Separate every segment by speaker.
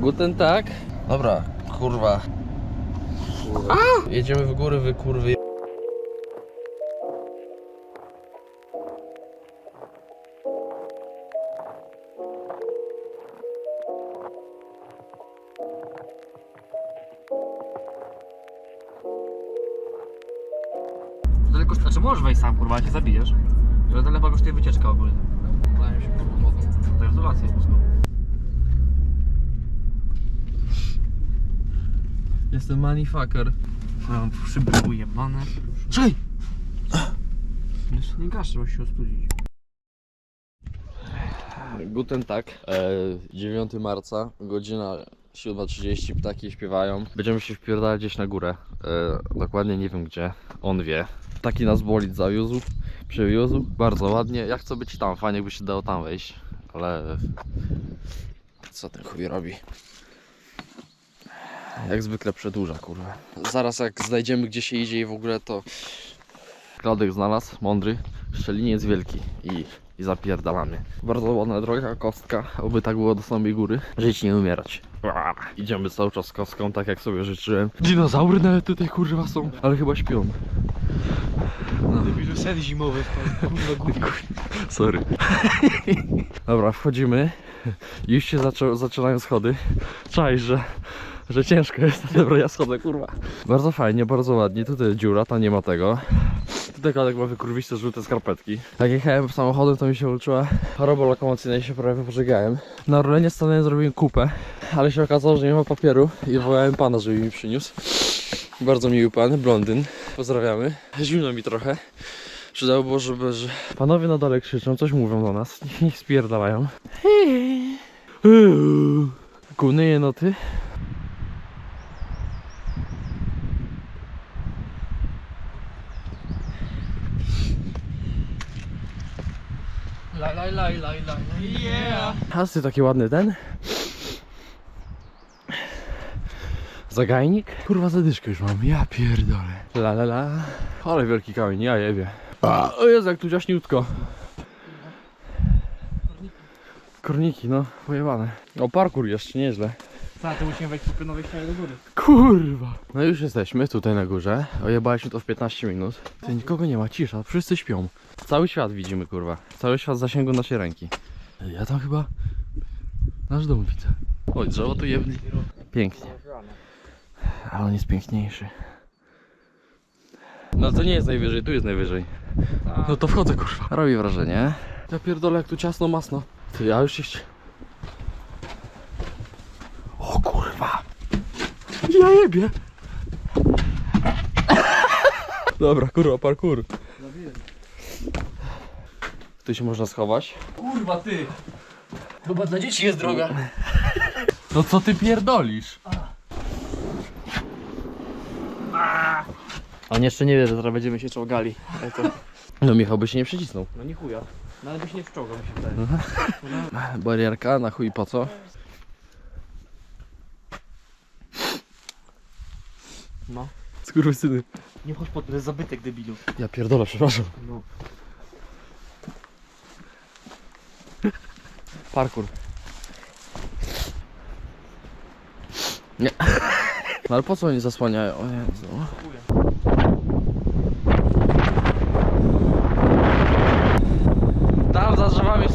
Speaker 1: Guten tak? Dobra, kurwa. Jedziemy w góry, wy kurwy.
Speaker 2: Znaczy możesz wejść sam, kurwa, ale się zabijesz. Że tyle chyba kosztuje wycieczka ogólnie.
Speaker 1: Jestem manifucker.
Speaker 2: Mam szyby ujebane.
Speaker 1: Czej!
Speaker 2: Jeszcze nie gaszę, bo się ostudzić.
Speaker 1: Guten tak. E, 9 marca, godzina 7.30, ptaki śpiewają. Będziemy się wpierdalać gdzieś na górę. E, dokładnie nie wiem gdzie. On wie. Taki nas bolid zawiózł, przewiózł. Bardzo ładnie. Ja chcę być tam, fajnie by się dało tam wejść. Ale... Co ten chuj robi? Jak zwykle przedłuża, kurwa. Zaraz jak znajdziemy gdzie się idzie i w ogóle to... Kladek znalazł, mądry. Szczeliniec wielki i, i zapierdalamy. Bardzo ładna droga, kostka, oby tak było do samej góry. Żyć nie umierać. Ua, Idziemy cały czas kostką, tak jak sobie życzyłem. Dinozaury nawet tutaj kurwa są, ale chyba śpią.
Speaker 2: No. Debilu, sen zimowy, kurwa głupi.
Speaker 1: Sorry. Dobra, wchodzimy. Już się zaczą, zaczynają schody. Czaj, że, że ciężko jest. Dobra, ja schodzę, kurwa. Bardzo fajnie, bardzo ładnie. Tutaj dziura, tam nie ma tego. Tutaj kadek ma wykurwiste żółte skarpetki. Jak jechałem samochodem, to mi się uczyła choroba lokomocyjna i się prawie pożegałem. Na rulenie stanąłem, zrobiłem kupę, ale się okazało, że nie ma papieru i wołałem pana, żeby mi przyniósł. Bardzo miły pan, blondyn. Pozdrawiamy. Zimno mi trochę. Przydało było, żeby... Że... Panowie na dole krzyczą, coś mówią do nas. Niech spierdalają. Kuny jenoty.
Speaker 2: Laj, laj, laj, yeah.
Speaker 1: A ty taki ładny ten. Zagajnik? Kurwa zadyszkę już mam, ja pierdolę. La la la. Ale wielki kamień, ja jebie. A, o Jezu, jak tu ciaśniutko. Korniki, no, pojebane. O, parkour jeszcze, nieźle.
Speaker 2: Tak, to musimy wejść po pionowej ścianie do góry.
Speaker 1: Kurwa. No już jesteśmy tutaj na górze. Ojebaliśmy to w 15 minut. Ty nikogo nie ma, cisza, wszyscy śpią. Cały świat widzimy, kurwa. Cały świat w zasięgu naszej ręki. Ja tam chyba nasz dom widzę. Oj, drzewo tu jebli. Pięknie. Ale on jest piękniejszy. No to nie jest najwyżej, tu jest najwyżej. No to wchodzę, kurwa. Robi wrażenie. Ja pierdolę, jak tu ciasno, masno. Ty, ja już się... chci- O kurwa. Ja jebie. Dobra, kurwa, parkour. Tu się można schować.
Speaker 2: Kurwa ty! Chyba dla dzieci jest droga.
Speaker 1: No co ty pierdolisz? On jeszcze nie wie, że zaraz będziemy się czołgali. Ale to... No Michał by się nie przycisnął.
Speaker 2: No nie chuja. No ale byś nie wczołgał mi się wydaje.
Speaker 1: Barierka, na chuj po co?
Speaker 2: No.
Speaker 1: Skurwysyny.
Speaker 2: Nie chodź po to, jest zabytek debilu.
Speaker 1: Ja pierdolę, przepraszam.
Speaker 2: No.
Speaker 1: Parkour. Nie. No ale po co oni zasłaniają? O Jezu. Tam za drzewami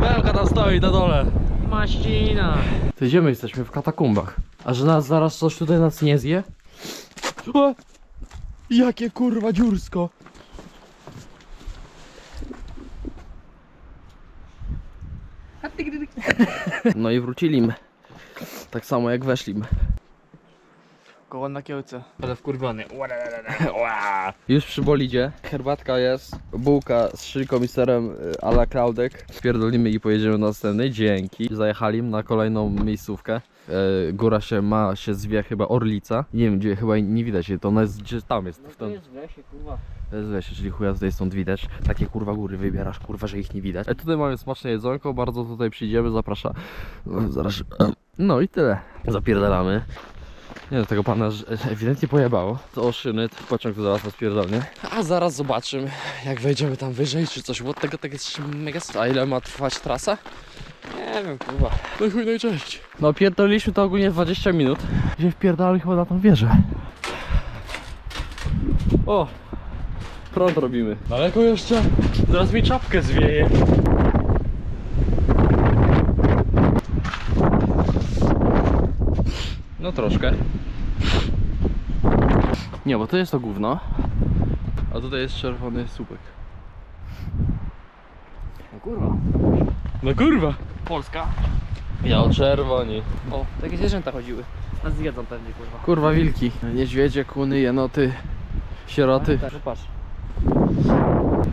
Speaker 1: belka tam stoi na dole.
Speaker 2: Maścina!
Speaker 1: Idziemy, jesteśmy w katakumbach. A że nas zaraz coś tutaj nas nie zje? O! Jakie kurwa dziursko! No i wrócili. Tak samo jak weszli.
Speaker 2: Koło na kiełce. Ale wkurwiony.
Speaker 1: Już przy bolidzie. Herbatka jest, bułka z szynką i serem y, a la Klaudek. Pierdolimy i pojedziemy na następny. Dzięki. Zajechali na kolejną miejscówkę. E, Góra się ma, się zwie chyba Orlica. Nie wiem gdzie, chyba nie widać jej, to ona jest gdzie tam jest. W
Speaker 2: To
Speaker 1: ten,
Speaker 2: jest w lesie, kurwa.
Speaker 1: to jest lesie, czyli chuja tutaj stąd widać. Takie kurwa góry wybierasz, kurwa, że ich nie widać. E, tutaj mamy smaczne jedzonko, bardzo tutaj przyjdziemy, zapraszam. No, zaraz. No i tyle. Zapierdalamy. Nie, tego pana że- ewidentnie pojebało. To o szyny, to pociąg to zaraz rozpierdolnie. A zaraz zobaczymy, jak wejdziemy tam wyżej, czy coś. Bo od tego tak jest mega... A ile ma trwać trasa? Nie wiem, kurwa. No chuj, no i cześć. No pierdoliliśmy to ogólnie 20 minut. Się wpierdali chyba na tą wieżę. O! Prąd robimy. Daleko jeszcze? Zaraz mi czapkę zwieje. No troszkę. Nie, bo to jest to gówno. A tutaj jest czerwony słupek.
Speaker 2: No kurwa.
Speaker 1: No kurwa!
Speaker 2: Polska.
Speaker 1: Ja o czerwoni.
Speaker 2: O, takie zwierzęta chodziły. Nas zjedzą pewnie kurwa.
Speaker 1: Kurwa wilki. Niedźwiedzie, kuny, jenoty, sieroty.
Speaker 2: Tak, patrz.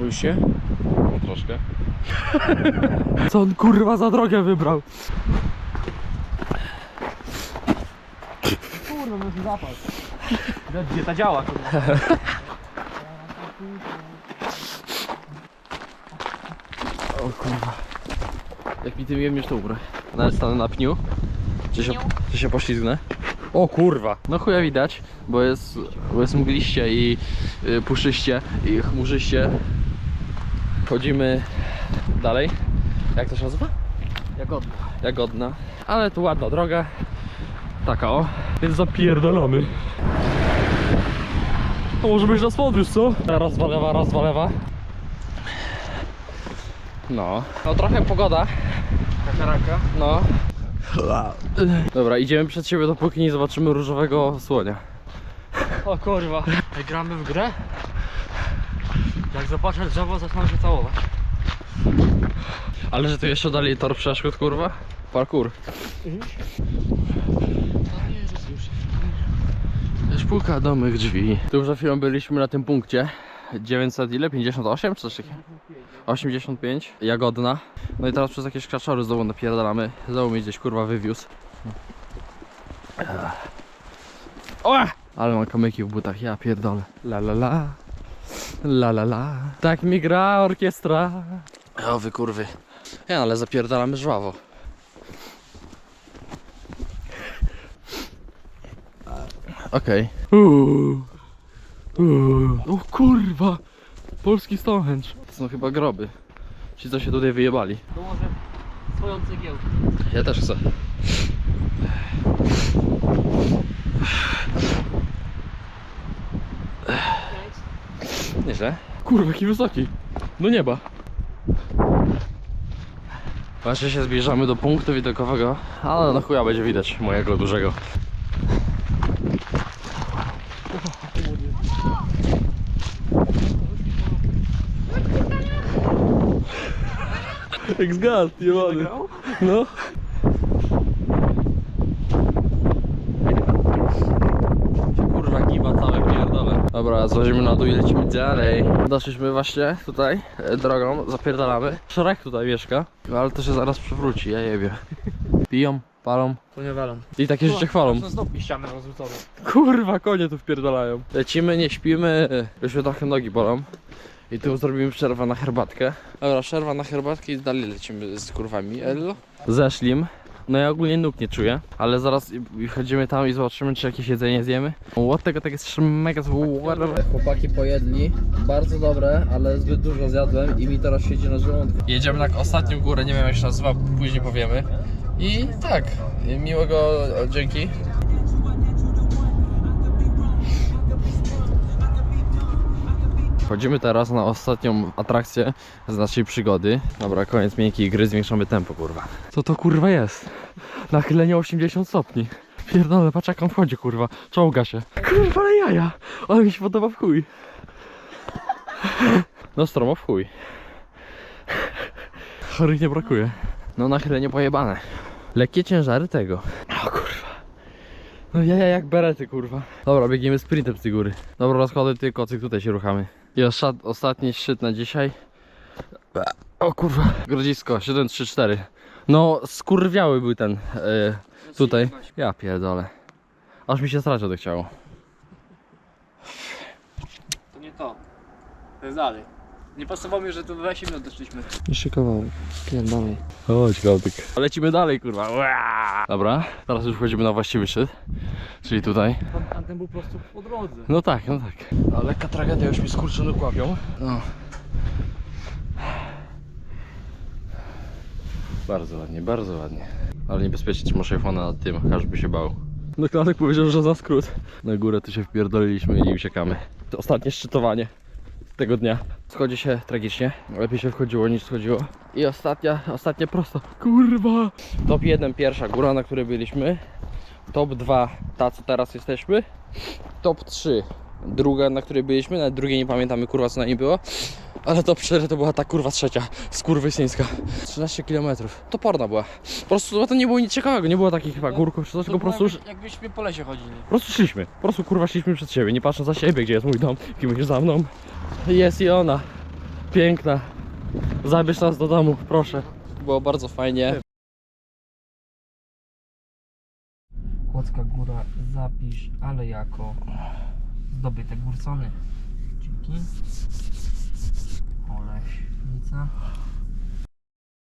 Speaker 1: Boisz się? No troszkę. Co on kurwa za drogę wybrał?
Speaker 2: Kurwa, może zapal. Gdzie ta działa kurwa.
Speaker 1: O kurwa. Jak mi tym jemniesz to ubrę. Nawet stanę na pniu. Czy się, czy się poślizgnę? O kurwa. No chuja widać, bo jest, bo jest mgliście i y, puszyście i chmurzyście. Chodzimy dalej. Jak to się nazywa?
Speaker 2: Jagodna.
Speaker 1: Jagodna. Ale tu ładna droga. Taka o. Więc zapierdolamy. To może być nas podróż, co? Raz dwa lewa, raz dwa lewa. No. No trochę pogoda.
Speaker 2: Kakaraka.
Speaker 1: No. Dobra, idziemy przed siebie dopóki nie zobaczymy różowego słonia.
Speaker 2: O kurwa. Gramy w grę? Jak zobaczę drzewo, zaczynam się całować.
Speaker 1: Ale że tu jeszcze dalej tor przeszkód, kurwa? Parkour.
Speaker 2: Już.
Speaker 1: Też puka do mych drzwi. Tu już za chwilą byliśmy na tym punkcie. 900 ile? 58 czy coś takiego? 85. Jagodna. No i teraz przez jakieś kraczory znowu napierdalamy. Znowu mnie gdzieś kurwa wywiózł. O! Ale mam kamyki w butach, ja pierdolę. La la la. La la la. Tak mi gra orkiestra. O wy kurwy. Ja, ale zapierdalamy żwawo. Okej. O kurwa! Polski Stonehenge. To są chyba groby. Ci co się tutaj wyjebali.
Speaker 2: To może swoją cegiełkę.
Speaker 1: Ja też chcę. Nieźle. Kurwa, jaki wysoki. Do nieba. Właśnie się zbliżamy do punktu widokowego, ale na chuja będzie widać mojego dużego. Ex-gard, jebany. No. Kurwa giba całe pierdolę. Dobra, złazimy na dół i lecimy dalej. Doszliśmy właśnie tutaj e, drogą, zapierdalamy. Szrek tutaj mieszka, no, ale to się zaraz przewróci, ja jebie. Piją, palą
Speaker 2: To nie walą.
Speaker 1: i takie życie chwalą.
Speaker 2: Znów ściany rozrzucone.
Speaker 1: Kurwa, konie tu wpierdalają. Lecimy, nie śpimy, już mnie trochę nogi bolą. I tu zrobimy przerwę na herbatkę. Dobra, przerwa na herbatkę i dalej lecimy z kurwami. Elo. Zeszlim. No ja ogólnie nóg nie czuję, ale zaraz chodzimy tam i zobaczymy, czy jakieś jedzenie zjemy. Od tego tak jest mega Chłopaki pojedli, bardzo dobre, ale zbyt dużo zjadłem i mi teraz siedzi na żołądku. Jedziemy na ostatnią górę, nie wiem jak się nazywa, później powiemy. I tak, miłego, dzięki. Wchodzimy teraz na ostatnią atrakcję z naszej przygody. Dobra, koniec miękkiej gry, zwiększamy tempo, kurwa. Co to kurwa jest? Nachylenie 80 stopni. Pierdolę, patrz jak on wchodzi, kurwa. Czołga się. Kurwa, ale jaja. Ale mi się podoba w chuj. No stromo w chuj. Chorych nie brakuje. No nachylenie pojebane. Lekkie ciężary tego. O kurwa. No jaja jak berety, kurwa. Dobra, biegniemy sprintem z tej góry. Dobra, rozkłady ty kocyk, tutaj się ruchamy. I ostat, ostatni szczyt na dzisiaj. O kurwa. Grodzisko, 734. No, skurwiały był ten e, tutaj. Ja pierdolę. Aż mi się strać odechciało.
Speaker 2: To nie to. To jest dalej. Nie pasowało mi, że tu 20 minut doszliśmy.
Speaker 3: Jeszcze kawałek. Dalej.
Speaker 1: Chodź, Gaudyk. Lecimy dalej, kurwa. Ua! Dobra, teraz już wchodzimy na właściwy szczyt. Czyli tutaj.
Speaker 2: A ten był po prostu po drodze.
Speaker 1: No tak, no tak. No, lekka tragedia, już mi skurczony łapią. No. Bardzo ładnie, bardzo ładnie. Ale niebezpiecznie trzymasz iPhone'a nad tym, każdy by się bał. No Klanek powiedział, że za skrót. Na górę tu się wpierdoliliśmy i uciekamy. To ostatnie szczytowanie tego dnia. Schodzi się tragicznie. Lepiej się wchodziło niż schodziło. I ostatnia, ostatnie prosto. Kurwa! Top 1 pierwsza góra, na której byliśmy. Top 2 ta co teraz jesteśmy. Top 3 druga, na której byliśmy. Nawet drugiej nie pamiętamy kurwa co na niej było. Ale top 4 to była ta kurwa trzecia, skurwysyńska. 13 km. To porna była. Po prostu to nie było nic ciekawego, nie było takich chyba górków czy coś, tylko po prostu już,
Speaker 2: Jakbyśmy po lesie chodzili.
Speaker 1: po prostu szliśmy. Po prostu kurwa szliśmy przed siebie, nie patrząc za siebie, gdzie jest mój dom, kim jest za mną. Jest i ona. Piękna. Zabierz nas do domu, proszę. Było bardzo fajnie.
Speaker 3: Kłodzka góra zapisz, ale jako zdobyte Gursony. Dzięki. Oleśnica.